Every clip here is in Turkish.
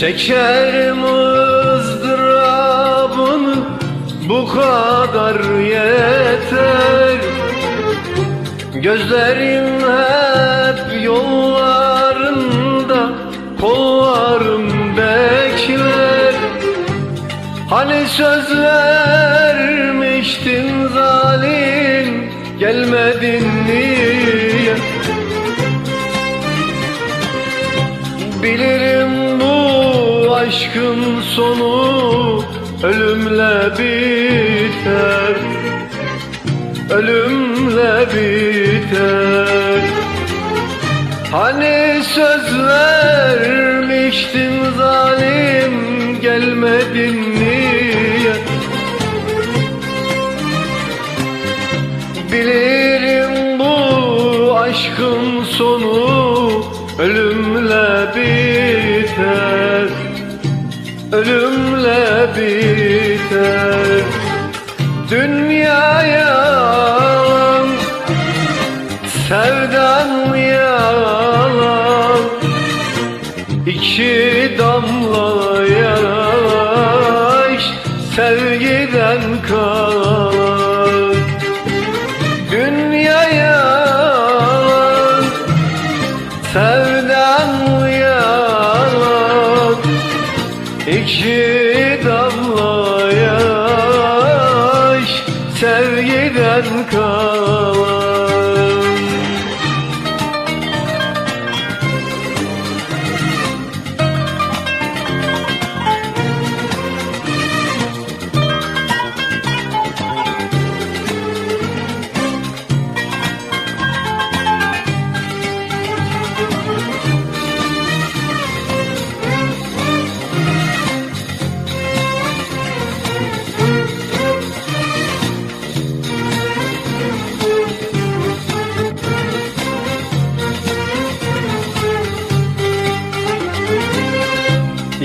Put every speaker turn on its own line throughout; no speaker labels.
Çekerim ızdırabını bu kadar yeter. Gözlerim hep yollarında kollarım bekler. Hani söz vermiştin zalim gelmedin niye aşkın sonu ölümle biter. Ölümle biter. Hani söz vermiştin zalim gelmedin niye? Bilirim bu aşkın sonu Ölümle biter. Dünya yalan Sevdan İki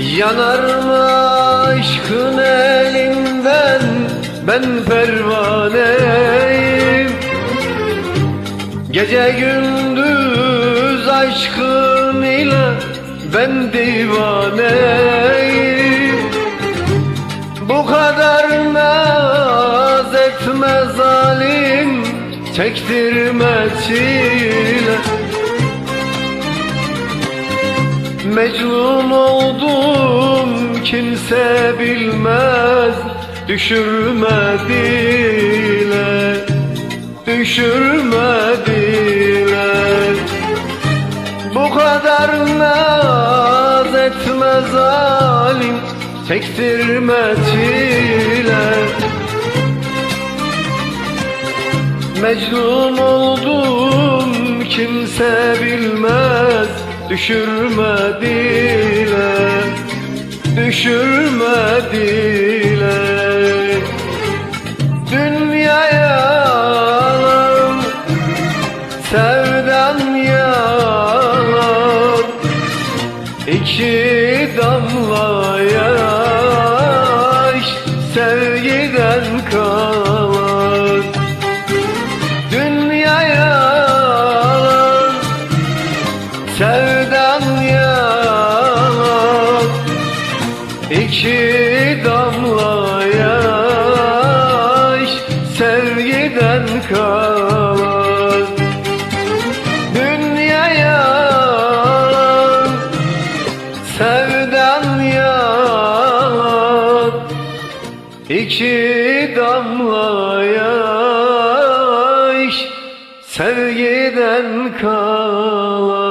Yanar mı aşkın elinden ben pervaneyim. Gece gündüz aşkın ile ben divaneyim. Bu kadar naz etme zalim çektirme çile Mecnun oldum kimse bilmez. Düşürme dile Düşürme dile Bu kadar naz etme zalim Çektirme çile Mecnun oldum kimse bilmez Düşürme dile Düşürme dile. Dünya yalan Sevdan yalan İki damla damla yaş Sevgiden kalan. Dünya yalan Sevdan yalan İki damla yaş Sevgiden kalan